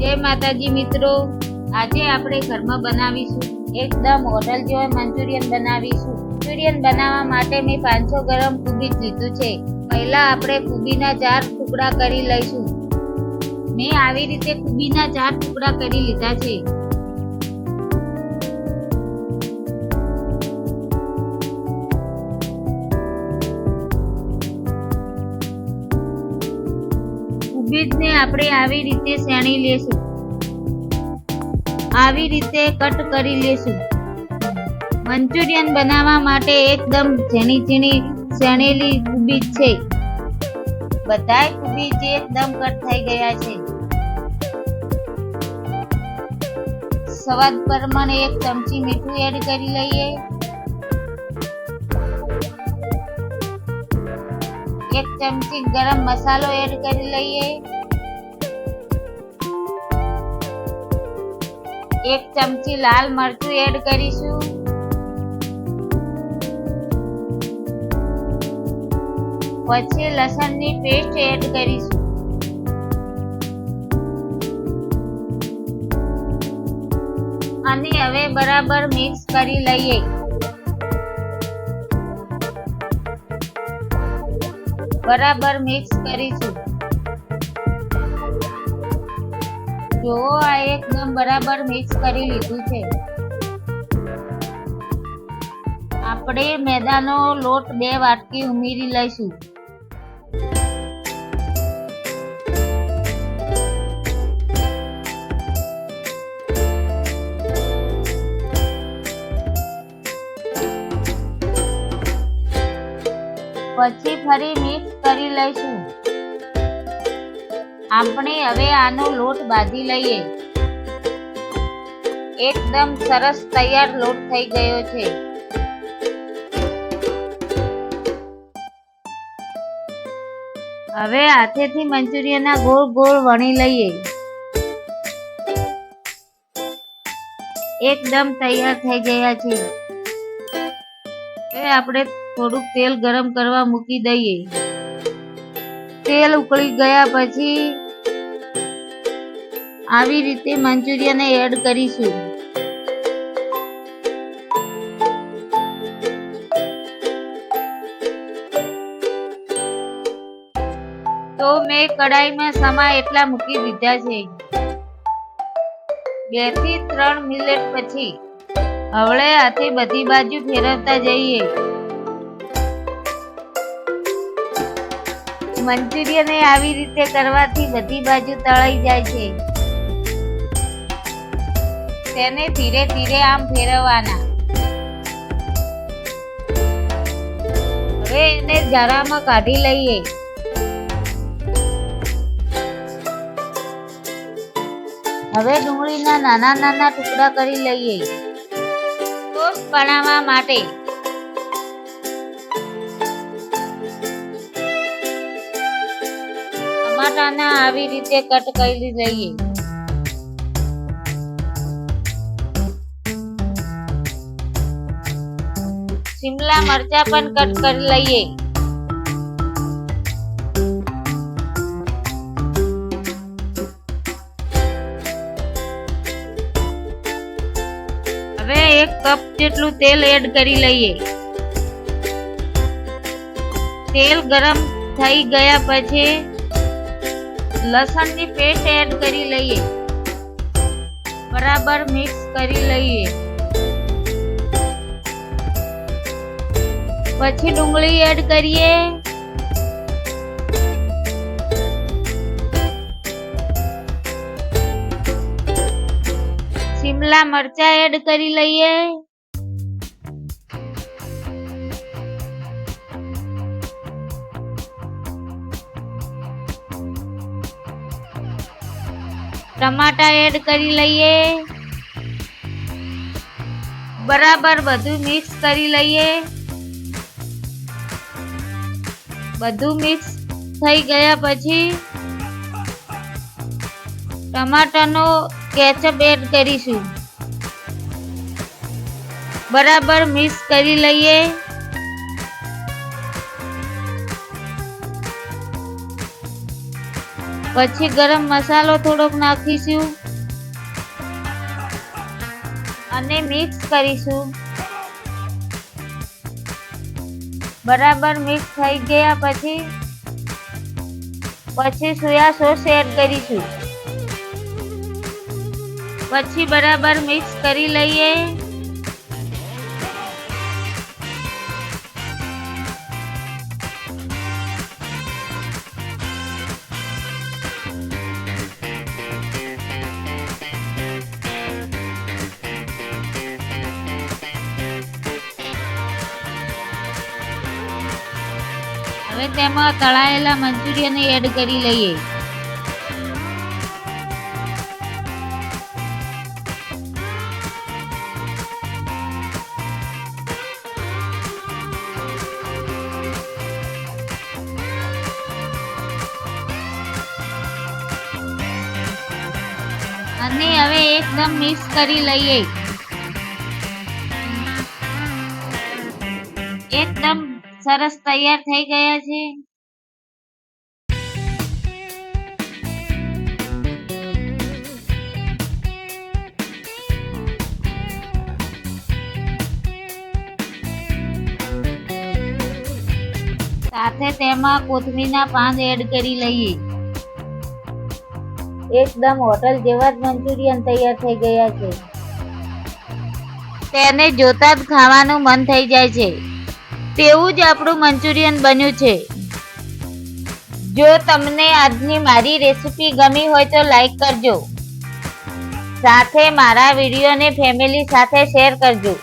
જય માતાજી મિત્રો. આજે આપણે ઘરમાં બનાવીશું એકદમ હોટલ જેવા મંચુરિયન બનાવીશું. મંચુરિયન બનાવવા માટે મેં પાંચસો ગ્રામ કુબીજ લીધું છે. પહેલા આપણે કુબીના ચાર ટુકડા કરી લઈશું. મેં આવી રીતે કુબીના ચાર ટુકડા કરી લીધા છે. કુબીજને આપણે આવી રીતે શેણી લેશું. આવી રીતે કટ કરી લેશું. મંચુરિયન બનાવવા માટે એકદમ ઝીણી ઝીણી શેણેલી કુબીજ છે. બધાય કુબીજ એકદમ કટ થઈ ગયા છે. સ્વાદ પ્રમાણે એક ચમચી મીઠું એડ કરી લઈએ. એક ચમચી ગરમ મસાલો એડ કરી લઈએ. એક ચમચી લાલ મરચું એડ કરીશું. પછી લસણની પેસ્ટ એડ કરીશું. અને હવે બરાબર મિક્સ કરી લઈએ. બરાબર મિક્સ કરીશું. જુઓ આ એકદમ બરાબર મિક્સ કરી લીધું છે. આપણે મેદાનો લોટ બે વાટકી ઉમેરી લઈશું. પછી ફરી મિક્સ કરી લઈશું. આપણે હવે આનો લોટ બાંધી લઈએ. એકદમ સરસ તૈયાર લોટ થઈ ગયો છે. હવે હાથેથી મંચુરિયનના ગોળ ગોળ વણી લઈએ. એકદમ તૈયાર થઈ ગયા છે. હવે આપણે થોડુંક તેલ ગરમ કરવા મૂકી દઈએ. તેલ ઉકળી ગયા પછી આવી રીતે મંચુરિયન એડ કરીશું. તો મેં કડાઈમાં સમા એટલા મૂકી દીધા છે. બેથી ત્રણ મિનિટ પછી હવળે હાથે બધી બાજુ ફેરવતા જઈએ. મંચુરિયન આવી રીતે કરવાથી બધી બાજુ તળાઈ જાય છે. તેને ધીરે ધીરે આમ ફેરવવાના. હવે એને જરામાં કાઢી લઈએ. હવે ડુંગળીના નાના નાના ટુકડા કરી લઈએ. ટોસ્ટ બનાવવા માટે ટમાટાના આવી રીતે કટ કરી લઈએ શિમલા મરચા પણ કટ કરી લઈએ. હવે એક કપ જેટલું તેલ એડ કરી લઈએ. તેલ ગરમ થઈ ગયા પછી લસણની પેસ્ટ એડ કરી લઈએ. બરાબર મિક્સ કરી લઈએ. પછી ડુંગળી એડ કરીએ. શિમલા મરચા એડ કરી લઈએ. ટમાટા એડ કરી લઈએ. બરાબર બધું મિક્સ કરી લઈએ. બધું મિક્સ થઈ ગયા પછી ટમાટાનો કેચઅપ એડ કરીશું. બરાબર મિક્સ કરી લઈએ. પછી ગરમ મસાલો થોડોક નાખીશું અને મિક્સ કરીશું. બરાબર મિક્સ થઈ ગયા પછી પછી સોયા સોસ એડ કરીશું. પછી બરાબર મિક્સ કરી લઈએ. હવે તેમાં તળાયેલા મંચુરિયન એડ કરી લઈએ. અને હવે એકદમ મિક્સ કરી લઈએ. એકદમ સરસ તૈયાર થઈ ગયા છે. સાથે તેમાં કોથમીરના પાન એડ કરી લઈએ. એકદમ હોટલ જેવા જ મંચુરિયન તૈયાર થઈ ગયા છે. તેને જોતા જ ખાવાનું મન થઈ જાય છે. તેવું જ આપણું મંચુરિયન બન્યું છે. જો તમને આજની મારી રેસીપી ગમી હોય તો લાઈક કરજો. સાથે મારા વિડીયોને ફેમિલી સાથે શેર કરજો.